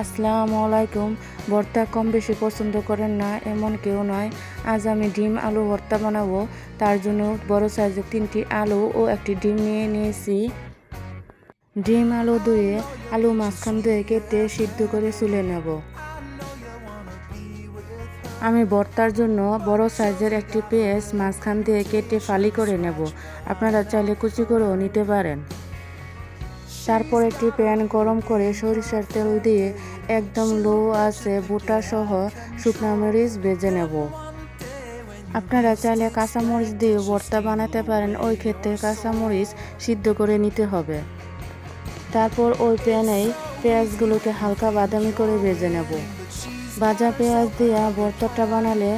আসসালামু আলাইকুম। ভর্তা কম বেশি পছন্দ করেন না, এমন কেউ নয়। আজ আমি ডিম আলু ভর্তা বানাবো। তার জন্য বড় সাইজের তিনটি আলু ও একটি ডিম নিয়ে নিয়েছি। ডিম আলু ধুয়ে আলু মাঝখান দিয়ে কেটে সিদ্ধ করে চুলে নেব। আমি ভর্তার জন্য বড় সাইজের একটি পেঁয়াজ মাঝখান দিয়ে কেটে ফালি করে নেব। আপনারা চাইলে কুচি করেও নিতে পারেন। তারপর একটি প্যান গরম করে সরিষার তেল দিয়ে একদম লো আছে বুটা সহ শুকনো মরিচ ভেজে নেব। আপনারা চাইলে কাঁচামরিচ দিয়ে ভর্তা বানাতে পারেন, ওই ক্ষেত্রে কাঁচামরিচ সিদ্ধ করে নিতে হবে। তারপর ওই প্যানেই পেঁয়াজগুলোকে হালকা বাদামি করে ভেজে নেব। ভাজা পেঁয়াজ দিয়ে ভর্তাটা বানালে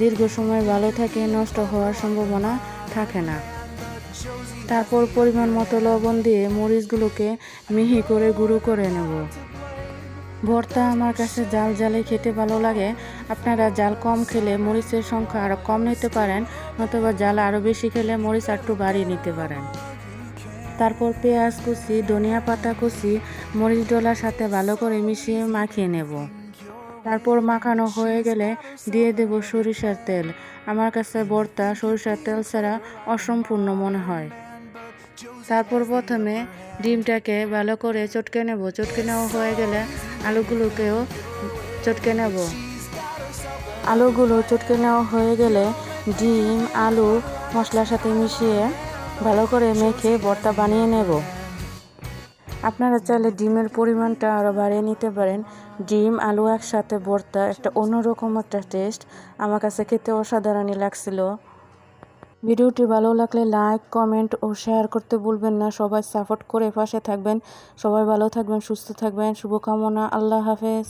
দীর্ঘ সময় ভালো থাকে, নষ্ট হওয়ার সম্ভাবনা থাকে না। তারপর পরিমাণ মতো লবণ দিয়ে মরিচগুলোকে মিহি করে গুঁড়ো করে নেব। ভর্তা আমার কাছে জাল জালে খেতে ভালো লাগে। আপনারা জাল কম খেলে মরিচের সংখ্যা আরও কম নিতে পারেন অথবা জাল আরও বেশি খেলে মরিচ একটু বাড়িয়ে নিতে পারেন। তারপর পেঁয়াজ কুচি, ধনিয়া পাতা কুচি, মরিচ ডলার সাথে ভালো করে মিশিয়ে মাখিয়ে নেব। তারপর মাখানো হয়ে গেলে দিয়ে দেব সরিষার তেল। আমার কাছে ভর্তা, সরিষার তেল ছাড়া অসম্পূর্ণ মনে হয়। তারপর প্রথমে ডিমটাকে ভালো করে চটকে নেব। চটকে নেওয়া হয়ে গেলে আলুগুলোকেও চটকে নেব। আলুগুলো চটকে নেওয়া হয়ে গেলে ডিম, আলু, মশলার সাথে মিশিয়ে ভালো করে মেখে ভর্তা বানিয়ে নেব। আপনারা চাইলে ডিমের পরিমাণটা আরও বাড়িয়ে নিতে পারেন। ডিম, আলু একসাথে ভর্তা, একটা অন্যরকম একটা টেস্ট। আমার কাছে খেতে অসাধারণই লাগছিল। ভিডিওটি ভালো লাগলে লাইক, কমেন্ট ও শেয়ার করতে ভুলবেন না। সবাই সাপোর্ট করে পাশে থাকবেন। সবাই ভালো থাকবেন, সুস্থ থাকবেন। শুভকামনা। আল্লাহ হাফেজ।